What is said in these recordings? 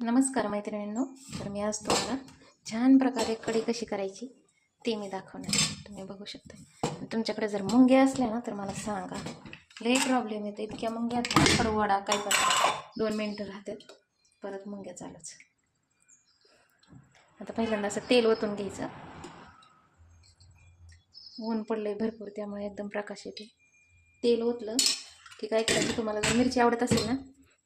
नमस्कार मैत्रिणींनो तर मी आज तुम्हाला छान प्रकारे कढी कशी करायची ते मी दाखवणार तुम्ही बघू शकता. तुमच्याकडे जर मुंग्या असल्या ना तर मला सांगा. लई प्रॉब्लेम येतो. इतक्या मुंग्या कडवडा काय करतात दोन मिनटं राहतात. परत मुंग्या चालूच. आता पहिल्यांदा असं तेल ओतून घ्यायचं. ऊन पडलंय भरपूर त्यामुळे एकदम प्रकाश येते. तेल ओतलं की काय करायचं? तुम्हाला जर मिरची आवडत असेल ना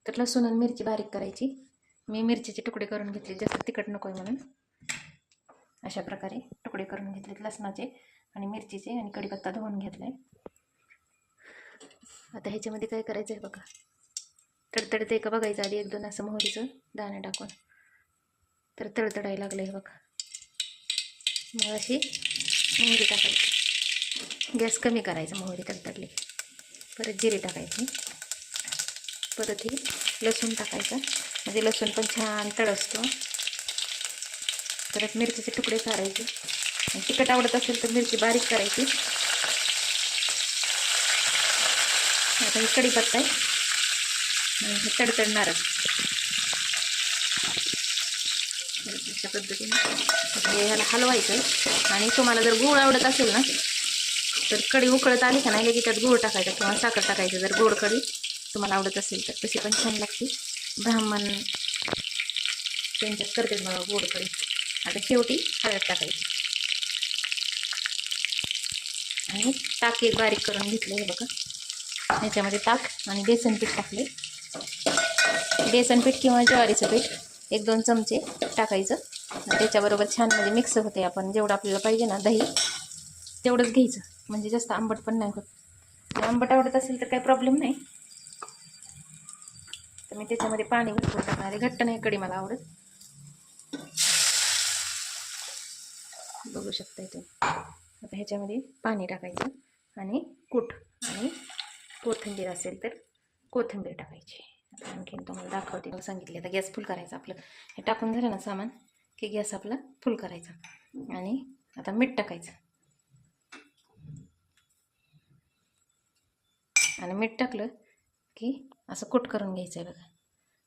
तर लसूण आणि मिरची बारीक करायची. मी मिरचीचे तुकडे करून घेतले जास्त तिखट नको आहे म्हणून. अशा प्रकारे तुकडे करून घेतलेत लसणाचे आणि मिरचीचे आणि कढीपत्ता धुवून घेतला. आहे आता ह्याच्यामध्ये काय करायचं आहे बघा. तडतडते एका बघायचं आधी एक दोन असं मोहरीचं दाणे टाकून. तर तडतडायला लागलं हे बघा. मग अशी मोहरी टाकायची. गॅस कमी करायचा मोहरी तडतडली. परत जिरे टाकायची. परत ही लसूण टाकायचं. म्हणजे लसूण पण छान तळसतो. परत मिरचीचे तुकडे काढायचे आणि तिखट आवडत असेल तर मिरची बारीक करायची. आता ही कढीपत्ता आहे. आणि हे तडतडणारच अशा पद्धतीने. ह्याला हलवायचं. आणि तुम्हाला जर गूळ आवडत असेल ना तर कढी उकळत आली का नाही लगेच त्यात गूळ टाकायचा किंवा साखर टाकायचं. जर गोड कढी तुम्हाला आवडत असेल तर तशी पण छान लागते. ब्राह्मण त्यांच्यात करते बघा गोड कढी. आता शेवटी हळद टाकायची. आणि ताक एक बारीक करून घेतलं हे बघा. ह्याच्यामध्ये ताक आणि बेसन पीठ टाकले बेसन पीठ किंवा ज्वारीचं पीठ एक दोन चमचे टाकायचं. त्याच्याबरोबर छान म्हणजे मिक्स होते आपण. जेवढं आपल्याला पाहिजे ना दही तेवढंच घ्यायचं. म्हणजे जास्त आंबट पण नाही होत. आंबट आवडत असेल तर काही प्रॉब्लेम नाही. तर मी त्याच्यामध्ये पाणी भरपूर टाकणार आहे. घट्ट नाही कढी मला आवडत. बघू शकता इथे आता ह्याच्यामध्ये पाणी टाकायचं आणि कूट. आणि कोथिंबीर असेल तर कोथिंबीर टाकायची. आता आणखीन तुम्हाला दाखवते. मला सांगितले आता गॅस फुल करायचा आपलं. हे टाकून झालं ना सामान की गॅस आपला फुल करायचा. आणि आता मीठ टाकायचं. आणि मीठ टाकलं की असं कुट करून घ्यायचं आहे बघा.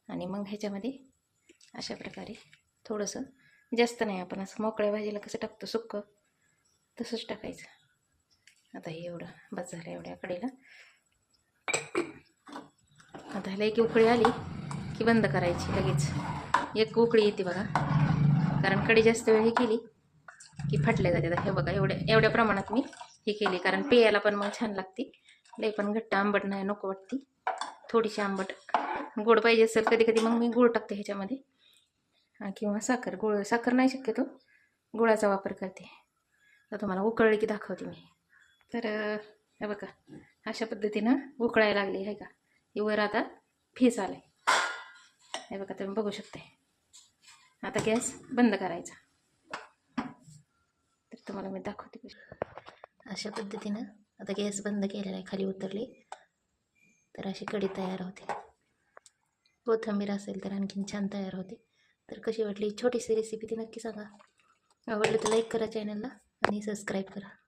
आणि मग ह्याच्यामध्ये अशा प्रकारे थोडंसं जास्त नाही आपण असं मोकळ्या भाजीला कसं टाकतो सुक्कं तसंच टाकायचं. आता हे एवढं बस झालं एवढ्या कडेला. आता ह्याला एक उकळी आली की बंद करायची लगेच. एक उकळी येते बघा. कारण कडी जास्त वेळ हे केली की फाटल्या जाते. आता हे बघा एवढ्या एवढ्या प्रमाणात मी हे केली. कारण पेयाला पण मग छान लागते. लई पण घट्ट आंबट नाही नको वाटते. थोडीशी आंबट. गोड पाहिजे असेल कधी कधी मग मी गुळ टाकते ह्याच्यामध्ये. किंवा साखर. गुळ साखर नाही शक्यतो. गुळाचा वापर करते. तर तुम्हाला उकळली की दाखवते मी. तर हे बघा. अशा पद्धतीनं उकळायला लागली आहे का? हे वर आता फेस आहे हे बघा तुम्ही बघू शकते. आता गॅस बंद करायचा. तर तुम्हाला मी दाखवते. अशा पद्धतीनं आता गॅस बंद केलेला आहे खाली उतरली. तर अशी कढी तयार होते. कोथंबीर असेल तर आणखीन छान तयार होते. तर कशी वाटली? छोटीशी रेसिपी ती नक्की सांगा. आवडलं तर लाईक करा चॅनलला आणि सबस्क्राईब करा.